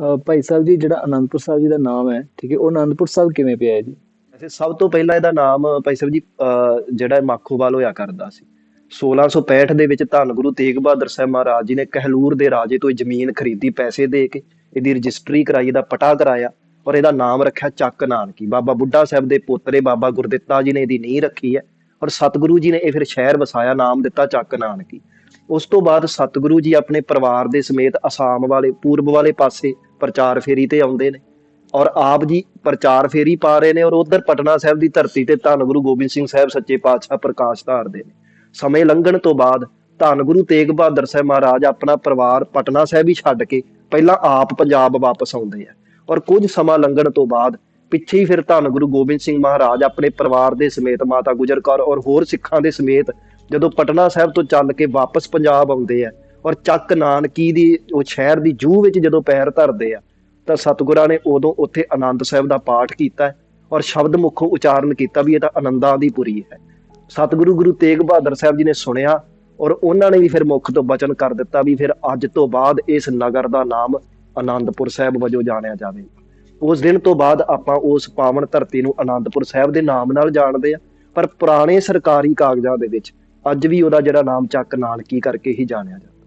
ਅਹ ਭਾਈ ਸਾਹਿਬ ਜੀ, ਜਿਹੜਾ ਅਨੰਦਪੁਰ ਸਾਹਿਬ ਜੀ ਦਾ ਨਾਮ ਹੈ, ਠੀਕ ਹੈ, ਉਹ ਅਨੰਦਪੁਰ ਸਾਹਿਬ ਕਿਵੇਂ ਪਿਆ ਹੈ ਜੀ? ਵੈਸੇ ਸਭ ਤੋਂ ਪਹਿਲਾਂ ਇਹਦਾ ਨਾਮ ਭਾਈ ਸਾਹਿਬ ਜੀ, ਅਹ ਜਿਹੜਾ ਮਾਖੋਵਾਲ ਹੋਇਆ ਕਰਦਾ ਸੀ। 1665 ਦੇ ਵਿੱਚ ਧੰਨ ਗੁਰੂ ਤੇਗ ਬਹਾਦਰ ਸਾਹਿਬ ਮਹਾਰਾਜ ਜੀ ਨੇ ਕਹਿਲੂਰ ਦੇ ਰਾਜੇ ਤੋਂ ਜ਼ਮੀਨ ਖਰੀਦੀ, ਪੈਸੇ ਦੇ ਕੇ ਇਹਦੀ ਰਜਿਸਟਰੀ ਕਰਾਈ, ਇਹਦਾ ਪਟਾ ਕਰਾਇਆ ਔਰ ਇਹਦਾ ਨਾਮ ਰੱਖਿਆ ਚੱਕ ਨਾਨਕੀ। ਬਾਬਾ ਬੁੱਢਾ ਸਾਹਿਬ ਦੇ ਪੋਤਰੇ ਬਾਬਾ ਗੁਰਦਿੱਤਾ ਜੀ ਨੇ ਇਹਦੀ ਨੀਂਹ ਰੱਖੀ ਹੈ ਔਰ ਸਤਿਗੁਰੂ ਜੀ ਨੇ ਇਹ ਫਿਰ ਸ਼ਹਿਰ ਵਸਾਇਆ, ਨਾਮ ਦਿੱਤਾ ਚੱਕ ਨਾਨਕੀ। ਉਸ ਤੋਂ ਬਾਅਦ ਸਤਿਗੁਰੂ ਜੀ ਆਪਣੇ ਪਰਿਵਾਰ ਦੇ ਸਮੇਤ ਅਸਾਮ ਵਾਲੇ, ਪੂਰਬ ਵਾਲੇ ਪਾਸੇ ਪ੍ਰਚਾਰ ਫੇਰੀ ਤੇ ਆਉਂਦੇ ਨੇ। ਔਰ ਆਪ ਜੀ ਪ੍ਰਚਾਰ ਫੇਰੀ ਪਾ ਰਹੇ ਨੇ ਔਰ ਉਧਰ ਪਟਨਾ ਸਾਹਿਬ ਦੀ ਧਰਤੀ ਤੇ ਧੰਨ ਗੁਰੂ ਗੋਬਿੰਦ ਸਿੰਘ ਸਾਹਿਬ ਸੱਚੇ ਪਾਤਸ਼ਾਹ ਪ੍ਰਕਾਸ਼ ਧਾਰਦੇ ਨੇ। ਸਮੇਂ ਲੰਘਣ ਤੋਂ ਬਾਅਦ ਧੰਨ ਗੁਰੂ ਤੇਗ ਬਹਾਦਰ ਸਾਹਿਬ ਮਹਾਰਾਜ ਆਪਣਾ ਪਰਿਵਾਰ ਪਟਨਾ ਸਾਹਿਬ ਹੀ ਛੱਡ ਕੇ ਪਹਿਲਾਂ ਆਪ ਪੰਜਾਬ ਵਾਪਸ ਆਉਂਦੇ ਆ। ਔਰ ਕੁਝ ਸਮਾਂ ਲੰਘਣ ਤੋਂ ਬਾਅਦ ਪਿੱਛੇ ਹੀ ਫਿਰ ਧੰਨ ਗੁਰੂ ਗੋਬਿੰਦ ਸਿੰਘ ਮਹਾਰਾਜ ਆਪਣੇ ਪਰਿਵਾਰ ਦੇ ਸਮੇਤ ਮਾਤਾ ਗੁਜਰ ਕੌਰ ਔਰ ਹੋਰ ਸਿੱਖਾਂ ਦੇ ਸਮੇਤ ਜਦੋਂ ਪਟਨਾ ਸਾਹਿਬ ਤੋਂ ਚੱਲ ਕੇ ਵਾਪਸ ਪੰਜਾਬ ਆਉਂਦੇ ਆ ਔਰ ਚੱਕ ਨਾਨਕੀ ਦੀ, ਉਹ ਸ਼ਹਿਰ ਦੀ ਜੂਹ ਵਿੱਚ ਜਦੋਂ ਪੈਰ ਧਰਦੇ ਆ, ਤਾਂ ਸਤਿਗੁਰਾਂ ਨੇ ਉਦੋਂ ਉੱਥੇ ਆਨੰਦ ਸਾਹਿਬ ਦਾ ਪਾਠ ਕੀਤਾ ਔਰ ਸ਼ਬਦ ਮੁਖੋਂ ਉਚਾਰਨ ਕੀਤਾ ਵੀ ਇਹ ਤਾਂ ਆਨੰਦਾਂ ਦੀ ਪੁਰੀ ਹੈ। ਸਤਿਗੁਰੂ ਗੁਰੂ ਤੇਗ ਬਹਾਦਰ ਸਾਹਿਬ ਜੀ ਨੇ ਸੁਣਿਆ ਔਰ ਉਹਨਾਂ ਨੇ ਵੀ ਫਿਰ ਮੁਖ ਤੋਂ ਬਚਨ ਕਰ ਦਿੱਤਾ ਵੀ ਫਿਰ ਅੱਜ ਤੋਂ ਬਾਅਦ ਇਸ ਨਗਰ ਦਾ ਨਾਮ ਆਨੰਦਪੁਰ ਸਾਹਿਬ ਵਜੋਂ ਜਾਣਿਆ ਜਾਵੇ। ਉਸ ਦਿਨ ਤੋਂ ਬਾਅਦ ਆਪਾਂ ਉਸ ਪਾਵਨ ਧਰਤੀ ਨੂੰ ਆਨੰਦਪੁਰ ਸਾਹਿਬ ਦੇ ਨਾਮ ਨਾਲ ਜਾਣਦੇ ਆ, ਪਰ ਪੁਰਾਣੇ ਸਰਕਾਰੀ ਕਾਗਜ਼ਾਂ ਦੇ ਵਿੱਚ ਅੱਜ ਵੀ ਉਹਦਾ ਜਿਹੜਾ ਨਾਮ ਚੱਕ ਨਾਨਕੀ ਕਰਕੇ ਹੀ ਜਾਣਿਆ ਜਾਂਦਾ।